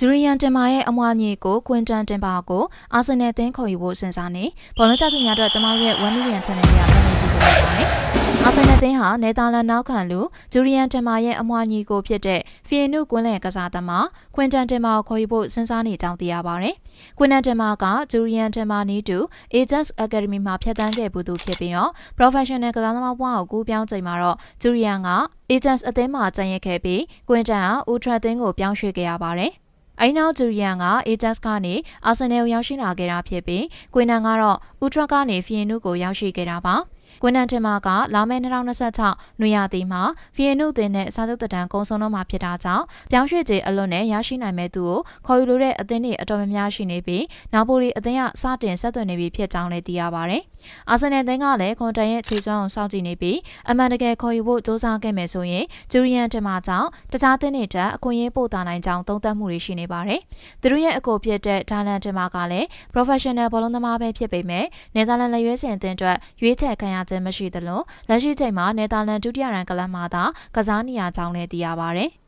ဂျူရီယန်တင်မာရဲ့အမွှာညီကိုကွင်တန်တင်ပါကိုအာဆင်နယ်တင်းခေါ်ယူဖို့စဉ်းစားနေဘောလုံးကြသူများအတွက်ကျမတို့ရဲ့1 million channel လေးကပြန်နေကြည့်ကြပါမယ်။အာဆင်နယ်တင်းဟာနယ်သာလန်နောက်ခံလူဂျူရီယန်တင်မာရဲ့အမွှာညီကိုဖြစ်တဲ့ဖီယနုကွင်းလယ်ကစားသမားကွင်တန်တင်မာကိုခေါ်ယူဖို့စဉ်းစားနေကြောင်းသိရပါတယ်။ကွင်တန်တင်မာကဂျူရီယန်တင်မာနီတူ Ajax Academy မှာဖြတ်တန်းခဲ့ပူသူဖြစ်ပြီးတော့ professional ကစားသမားဘဝကိုကူးပြောင်းချိန်မှာတော့ဂျူရီယန်က Ajax အသင်းမှာကျန်ရစ်ခဲ့ပြီးကွင်တန်က Ultra အသင်းကိုပြောင်းရွှေ့ခဲ့ရပါတယ်။ အိုင်နောက်ဂျူရီယန်ကအေဂျက်စ်ကနေအာဆင်နယ်ကိုရောက်ရှိလာခဲ့တာဖြစ်ပြီးကွင်နန်ကတော့ဥထရက်ကနေဖီယင်နုကိုရောက်ရှိခဲ့တာပါ။ ကွင်းနန်တင်မာကလာမယ့်2026နွေရာသီမှာဖီယန်နုတင်နဲ့စာချုပ်တံကုံဆုံးတော့မှာဖြစ်တာကြောင့်ပြောင်းရွှေ့ခြင်းအလွတ်နဲ့ရရှိနိုင်မဲ့သူကိုခေါ်ယူလိုတဲ့အသင်းတွေအတော်များများရှိနေပြီးနာပိုလီအသင်းကစတင်ဆက်သွယ်နေပြီဖြစ်ကြောင်းလည်းသိရပါဗျ။အာဆင်နယ်အသင်းကလည်းကွန်တန်ရဲ့ခြေစွမ်းကိုစောင့်ကြည့်နေပြီးအမှန်တကယ်ခေါ်ယူဖို့စ조사ခဲ့မယ်ဆိုရင်ဂျူရီယန်တင်မာကြောင့်တခြားအသင်းတွေတက်အခွင့်အရေးပို့တာနိုင်ကြောင်းသုံးသပ်မှုတွေရှိနေပါတယ်။သူတို့ရဲ့အကိုဖြစ်တဲ့ဒါလန်တင်မာကလည်း professional ဘောလုံးသမားပဲဖြစ်ပေမဲ့နယ်သာလန်လက်ရွေးစင်အသင်းအတွက်ရွေးချယ်ခံရခြင်းမရှိသလိုလက်ရှိချိန်မှာနယ်သာလန်ဒုတိယရန်ကလပ်မှာသာကစားနေရကြောင်းလည်းသိရပါဗျ။